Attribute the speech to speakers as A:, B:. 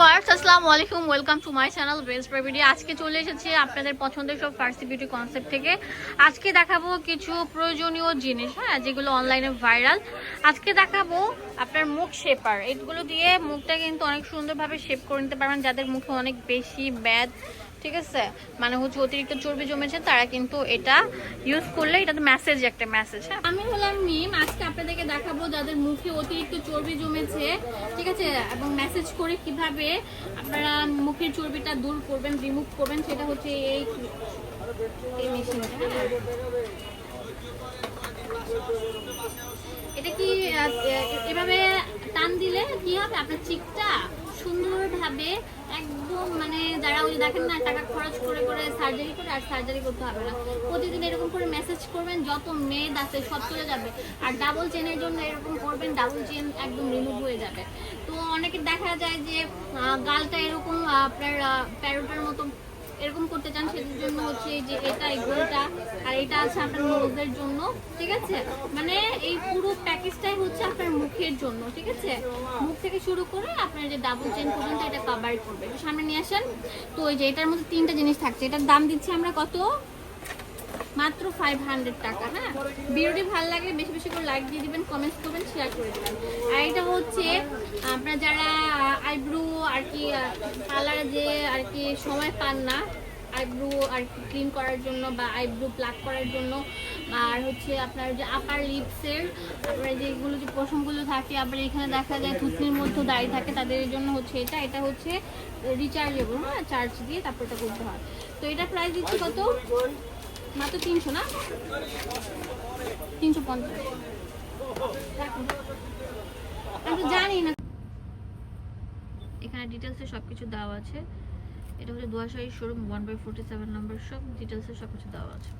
A: Viewers, আসসালামু আলাইকুম welcome to my channel best video আজকে চলে এসেছি আপনাদের পছন্দের সব ফার্সি বিউটি কনসেপ্ট থেকে। আজকে দেখাবো কিছু প্রয়োজনীয় জিনিস হ্যাঁ যেগুলো অনলাইনে ভাইরাল আজকে দেখাবো আপনার মুখ শেপার এগুলো দিয়ে মুখটা কিন্তু অনেক সুন্দরভাবে শেপ করে নিতে পারবেন, যাদের মুখে অনেক বেশি ব্যাদ ঠিক আছে? মানে হচ্ছে অতিরিক্ত চর্বি জমেছে, তারা কিন্তু এটা ইউজ করলে এটা তো মেসেজ একটা মেসেজ হ্যাঁ? আমি হলাম মিম, আজকে আপনাদেরকে দেখাবো যাদের মুখে অতিরিক্ত চর্বি জমেছে, ঠিক আছে? এবং মেসেজ করে কীভাবে আপনারা মুখের চর্বিটা দূর করবেন রিমুভ করবেন, সেটা হচ্ছে এই হ্যাঁ? এটা কি এভাবে টান দিলে কি হবে? আপনার চিকটা সুন্দরভাবে একদম মানে যারা ওই দেখেন না, টাকা খরচ করে করে সার্জারি করে আর সার্জারি করতে হবে না। প্রতিদিন এরকম করে মেসেজ করবেন, যত মেদ আছে সব চলে যাবে। আর ডাবল চেনের জন্য এরকম করবেন ডাবল চেন একদম রিমুভ হয়ে যাবে। তো অনেকে দেখা যায় যে গালটা এরকম আপনার প্যারোটার মতো এরকম করতে চান সেটার মানে মুখের জন্য, ঠিক আছে? মুখ থেকে শুরু করে আপনার ডাবল চেন করবে। সামনে নিয়ে আসেন। তো তিনটা জিনিস থাকছে। এটার দাম দিচ্ছি আমরা কত? মাত্র ফাইভ হান্ড্রেড টাকা হ্যাঁ? ভিডিওটি ভালো লাগলে বেশি বেশি করে লাইক দিয়ে দিবেন কমেন্টস করবেন শেয়ার করে দিবেন। আর এটা হচ্ছে আপনারা যারা আইব্রু আর কি পার্লারে যে আর কি সময় পান না আইব্রু আর ক্লিন করার জন্য বা আইব্রু প্লাক করার জন্য। আর হচ্ছে আপনার যে আপার লিপসের আপনার যেগুলো যে পশমগুলো থাকে, আবার এখানে দেখা যায় থুতনির মধ্যে দাঁড়িয়ে থাকে, তাদের জন্য হচ্ছে এটা। এটা হচ্ছে রিচার্জেবল হ্যাঁ চার্জ দিয়ে তারপর এটা করতে হয়। তো এটা প্রাইস দিচ্ছি কত? মাত্র তিনশো না? তিনশো পঞ্চাশ। জানি না। এখানে ডিটেলসে সব কিছু দেওয়া আছে। এটা হচ্ছে দুয়াশাই showroom one by forty seven number সব ডিটেলসে সব কিছু দেওয়া আছে।